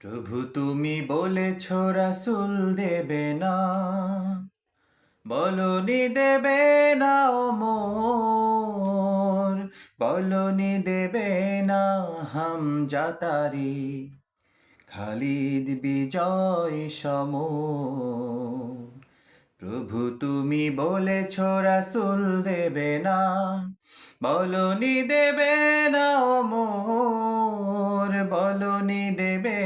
প্রভু তুমি বলেছ, রাসুল দেবে না। বলনি দেবে না মোর। বলনি দেবে না, হাম জাতারি খালিদ বিজয় সম প্রভু তুমি বলেছ, রাসুল দেবে না। বলনি দেবে না মোর। বলনি দেবে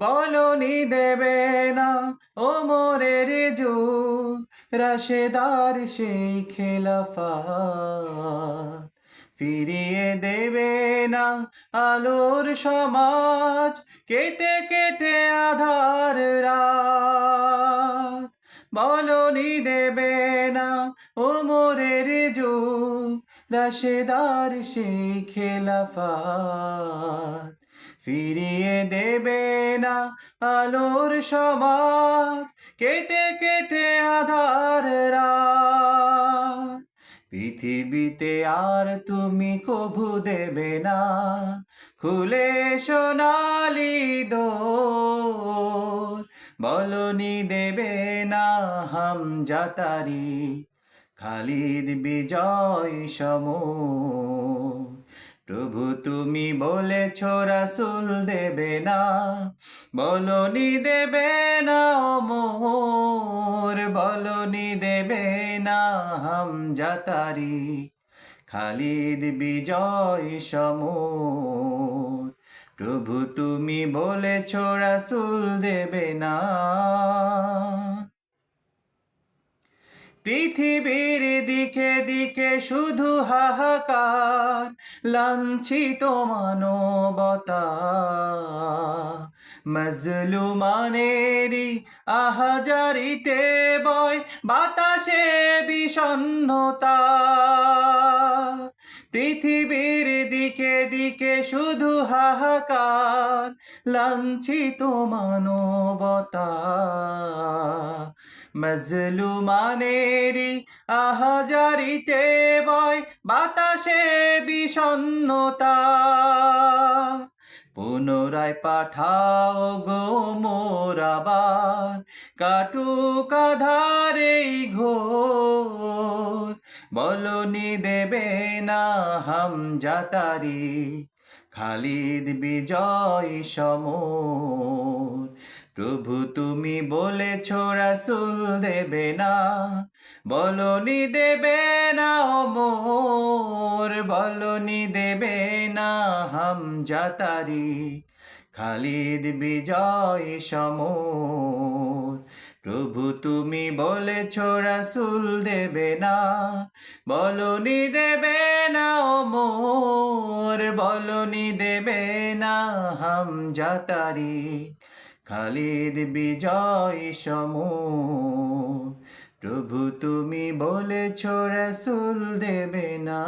বলনি দেবে না, ও মোরের যুগ। রাশেদার সেই খেলাফা ফিরিয়ে দেবে না আলোর সমাজ। কেটে কেটে আধার রাত। বলনি দেবে না, ও মোরের যুগ। রাশেদার সেই খেলাফাত ফিরিয়ে দেবে না আলোর সমাজ। কেটে কেটে আধার পৃথিবীতে আর তুমি কভু দেবে না। খুলে সোনালি দোর। বলনি দেবে না হাম জাতারি খালিদ বিজয় সম প্রভু তুমি বলেছ রাসুল দেবে না, বলনি দেবে না মোর, বলনি দেবে না হাম জাতারি খালিদ বিজয় সম প্রভু তুমি বলেছ রাসুল দেবে না। পৃথিবীর দিকে দিকে শুধু হাহাকার লাঞ্ছিত মানবতা মজলুমানেরি আহাজারিতে বয় বাতাসে বিষণ্ণতা। পৃথিবীর দিকে দিকে শুধু হাহাকার, লাঞ্ছিত মানবতা মজলুমানেরি আহাজারিতে বয় বাতাসে বিষণ্ণতা। পুনরায় পাঠাও গো মোরাবার, কাটুক আধারে ঘোর বলনি দেবে না হাম জাতারি খালিদ বিজয় সমর। প্রভু তুমি বলেছ রাসুল দেবে না, বলনি দেবে না অমর, বলনি দেবে না হাম জাতারি খালিদ বিজয় সমর। প্রভু তুমি বলেছ রাসুল দেবে না, বলনি দেবে না অমর, বলনি দেবে না হাম জাতারি খালিদ বিজয় সম প্রভু তুমি বলেছ রসুল দেবে না।